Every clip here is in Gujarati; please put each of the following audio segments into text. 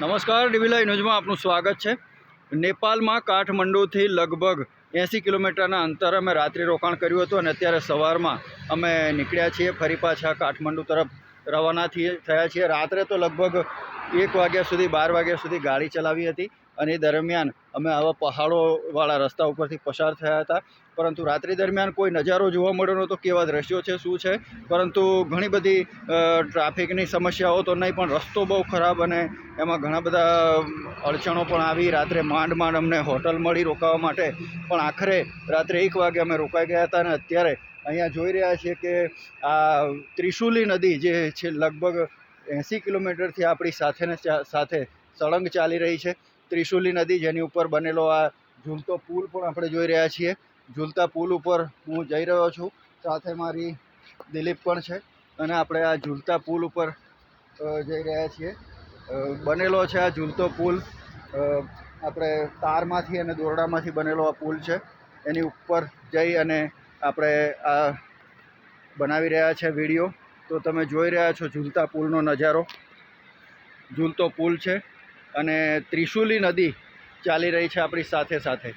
નમસ્કાર ડીવીલાઈ ન્યૂઝમાં આપનું સ્વાગત છે. નેપાલમાં કાઠમંડુથી લગભગ એંસી કિલોમીટરના અંતર અમે રાત્રિ રોકાણ કર્યું હતું અને અત્યારે સવારમાં અમે નીકળ્યા છીએ, ફરી પાછા કાઠમંડુ તરફ રવાના થઈએ થયા છીએ. રાત્રે તો લગભગ એક વાગ્યા સુધી, બાર વાગ્યા સુધી ગાડી ચલાવી હતી અને એ દરમિયાન અમે આવા પહાડોવાળા રસ્તા ઉપરથી પસાર થયા હતા. પરંતુ રાત્રિ દરમિયાન કોઈ નજારો જોવા મળ્યો નહોતો કેવા દ્રશ્યો છે, શું છે? પરંતુ ઘણી બધી ટ્રાફિકની સમસ્યાઓ તો નહીં, પણ રસ્તો બહુ ખરાબ અને એમાં ઘણા બધા અડચણો પણ આવી. રાત્રે માંડ માંડ અમને હોટલ મળી રોકાવા માટે. પણ આખરે રાત્રે એક વાગે અમે રોકાઈ ગયા હતા અને અત્યારે અહીંયા જોઈ રહ્યા છીએ કે આ ત્રિશુલી નદી જે છે, લગભગ એંસી કિલોમીટરથી આપણી સાથે ને સાથે સળંગ ચાલી રહી છે. ત્રિશુલી નદી જેની ઉપર બનેલો આ ઝૂલતો પુલ પણ આપણે જોઈ રહ્યા છીએ. ઝૂલતા પુલ ઉપર હું જઈ રહ્યો છું. સાથે મારી દિલીપ પણ છે અને આપણે આ ઝૂલતા પુલ ઉપર જઈ રહ્યા છીએ. બનેલો છે આ ઝૂલતો પુલ. આપણે તારમાંથી અને દોરડામાંથી બનેલો આ પુલ છે. એની ઉપર જઈ અને આપણે આ બનાવી રહ્યા છે વીડિયો. તો તમે જોઈ રહ્યા છો ઝૂલતા પુલનો નજારો. ઝૂલતો પુલ છે અને ત્રિશુલી નદી ચાલી રહી છે આપણી સાથે સાથે.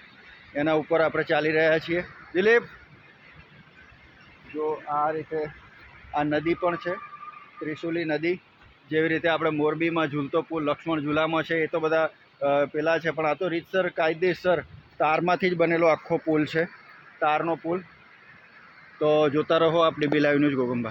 એના ઉપર આપણે ચાલી રહ્યા છીએ. દિલીપ! જો આ રીતે આ નદી પણ છે, ત્રિશુલી નદી. જેવી રીતે આપણે મોરબીમાં ઝૂલતો પુલ, લક્ષ્મણ ઝૂલામાં છે, એ તો બધા પેલા છે, પણ આ તો રીતસર, કાયદેસર તારમાંથી જ બનેલો આખો પુલ છે, તારનો પુલ. તો જોતા રહો આપણી બી લાઈવ ન્યૂઝ ગોગંબા.